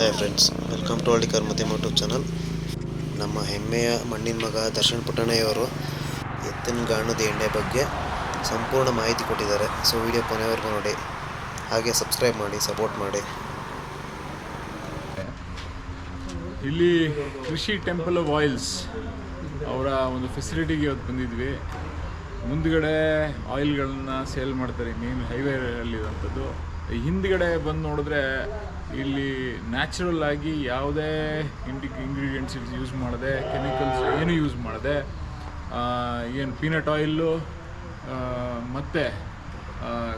Hi friends welcome to Hallikar ಮತ್ತೆ YouTube channel ನಮ್ಮ ಹೆಮ್ಮೆಯ ಮಣ್ಣಿನ ಮಗ ದರ್ಶನ್ ಪುಟ್ಟಣ್ಣಯ್ಯವರು ಎತ್ತಿನ ಗಾಣದ ಎಣ್ಣೆ ಬಗ್ಗೆ ಸಂಪೂರ್ಣ ಮಾಹಿತಿ ಕೊಟ್ಟಿದ್ದಾರೆ. ಸೊ ವಿಡಿಯೋ ಕೊನೆವರೆಗೂ ನೋಡಿ. ಹಾಗೆ ಸಬ್ಸ್ಕ್ರೈಬ್ ಮಾಡಿ ಸಪೋರ್ಟ್ ಮಾಡಿ. ಇಲ್ಲಿ ಕೃಷಿ ಟೆಂಪಲ್ ಆಫ್ ಆಯಿಲ್ಸ್ ಅವರ ಒಂದು ಫೆಸಿಲಿಟಿಗೆ ಇವತ್ತು ಬಂದಿದ್ವಿ. ಮುಂದ್ಗಡೆ ಆಯಿಲ್ಗಳನ್ನ ಸೇಲ್ ಮಾಡ್ತಾರೆ. ಮೇನ್ ಹೈವೇ ಅಲ್ಲಿರುವಂಥದ್ದು ಹಿಂದ್ಗಡೆ ಬಂದು ನೋಡಿದ್ರೆ ಇಲ್ಲಿ ನ್ಯಾಚುರಲ್ ಆಗಿ ಯಾವುದೇ ಇಂಡಿ ಇಂಗ್ರೀಡಿಯೆಂಟ್ಸ್ ಯೂಸ್ ಮಾಡದೆ ಕೆಮಿಕಲ್ಸ್ ಏನು ಯೂಸ್ ಮಾಡದೆ ಏನು ಪೀನಟ್ ಆಯಿಲ್ಲು ಮತ್ತು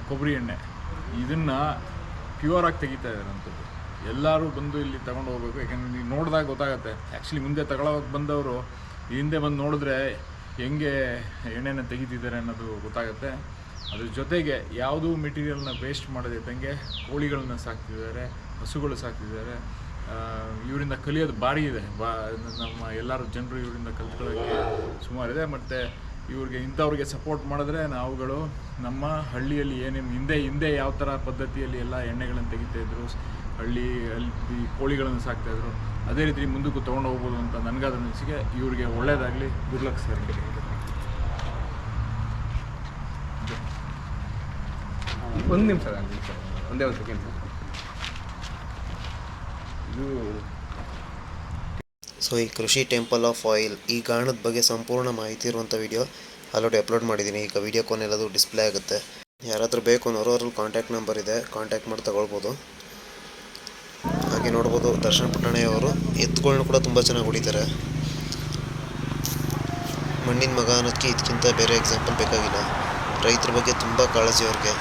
ಕೊಬ್ಬರಿ ಎಣ್ಣೆ, ಇದನ್ನು ಪ್ಯೂರ್ ಆಗಿ ತೆಗಿತಾ ಇದ್ದಾರಂಥದ್ದು ಎಲ್ಲರೂ ಬಂದು ಇಲ್ಲಿ ತಗೊಂಡು ಹೋಗ್ಬೇಕು. ಯಾಕಂದ್ರೆ ನೀವು ನೋಡಿದಾಗ ಗೊತ್ತಾಗತ್ತೆ. ಆ್ಯಕ್ಚುಲಿ ಮುಂದೆ ತಗೊಳೋಕೆ ಬಂದವರು ಹಿಂದೆ ಬಂದು ನೋಡಿದ್ರೆ ಹೆಂಗೆ ಎಣ್ಣೆನ ತೆಗಿತಿದ್ದಾರೆ ಅನ್ನೋದು ಗೊತ್ತಾಗುತ್ತೆ. ಅದ್ರ ಜೊತೆಗೆ ಯಾವುದೂ ಮೆಟೀರಿಯಲ್ನ ವೇಸ್ಟ್ ಮಾಡದೆ ತಂಗೆ ಕೋಳಿಗಳನ್ನ ಸಾಕ್ತಿದ್ದಾರೆ, ಹಸುಗಳು ಸಾಕ್ತಿದ್ದಾರೆ. ಇವರಿಂದ ಕಲಿಯೋದು ಭಾರಿ ಇದೆ. ಬಾ, ನಮ್ಮ ಎಲ್ಲರೂ ಜನರು ಇವರಿಂದ ಕಲ್ತ್ಕೊಳ್ಳೋಕ್ಕೆ ಸುಮಾರಿದೆ ಮತ್ತು ಇವ್ರಿಗೆ ಇಂಥವ್ರಿಗೆ ಸಪೋರ್ಟ್ ಮಾಡಿದ್ರೆ ನಾವುಗಳು ನಮ್ಮ ಹಳ್ಳಿಯಲ್ಲಿ ಏನೇನು ಹಿಂದೆ ಹಿಂದೆ ಯಾವ ಥರ ಪದ್ಧತಿಯಲ್ಲಿ ಎಲ್ಲ ಎಣ್ಣೆಗಳನ್ನು ತೆಗಿತಾಯಿದ್ರು ಹಳ್ಳಿ ಅಲ್ಲಿ ಕೋಳಿಗಳನ್ನು ಸಾಕ್ತಾಯಿದ್ರು ಅದೇ ರೀತಿ ಮುಂದಕ್ಕೂ ತೊಗೊಂಡು ಹೋಗ್ಬೋದು ಅಂತ ನನಗಾದ ಅನಿಸಿಕೆ. ಇವ್ರಿಗೆ ಒಳ್ಳೆಯದಾಗಲಿ ಸರ್ ಒಂದು ನಿಮಿಷ ಒಂದು ಒಂದೇ ಸೆಕೆಂಡ್ ಇದು ಸೊ ಈ ಕೃಷಿ ಟೆಂಪಲ್ ಆಫ್ ಆಯಿಲ್ ಈ ಗಾಣದ ಬಗ್ಗೆ ಸಂಪೂರ್ಣ ಮಾಹಿತಿ ಇರುವಂಥ ವಿಡಿಯೋ ಆಲ್ರೆಡಿ ಅಪ್ಲೋಡ್ ಮಾಡಿದ್ದೀನಿ ಈಗ ವಿಡಿಯೋ ಕೊನೆಲ್ಲದು ಡಿಸ್ಪ್ಲೇ ಆಗುತ್ತೆ. ಯಾರಾದರೂ ಬೇಕು ಅನ್ನೋರು ಕಾಂಟ್ಯಾಕ್ಟ್ ನಂಬರ್ ಇದೆ. ಕಾಂಟ್ಯಾಕ್ಟ್ ಮಾಡಿ ತಗೊಳ್ಬೋದು. ಹಾಗೆ ನೋಡ್ಬೋದು, ದರ್ಶನ್ ಪುಟ್ಟಣ್ಣಯ್ಯವರು ಎತ್ತುಗಳನ್ನ ಕೂಡ ತುಂಬ ಚೆನ್ನಾಗಿ ಹೊಡಿತಾರೆ. ಮಣ್ಣಿನ ಮಗ ಅನ್ನೋದಕ್ಕೆ ಇದಕ್ಕಿಂತ ಬೇರೆ ಎಕ್ಸಾಂಪಲ್ ಬೇಕಾಗಿಲ್ಲ. ರೈತರ ಬಗ್ಗೆ ತುಂಬ ಕಾಳಜಿ ಅವ್ರಿಗೆ.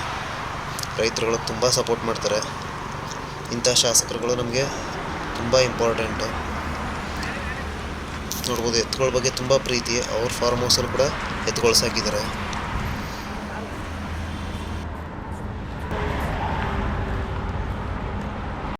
ರೈತರುಗಳು ತುಂಬ ಸಪೋರ್ಟ್ ಮಾಡ್ತಾರೆ. ಇಂಥ ಶಾಸಕರುಗಳು ನಮಗೆ ತುಂಬ ಇಂಪಾರ್ಟೆಂಟು. ನೋಡ್ಬೋದು ಎತ್ತುಗಳ ಬಗ್ಗೆ ತುಂಬ ಪ್ರೀತಿ. ಅವ್ರ ಫಾರ್ಮ್ ಹೌಸಲ್ಲಿ ಕೂಡ ಎತ್ತುಗಳು ಸಾಕಿದ್ದಾರೆ.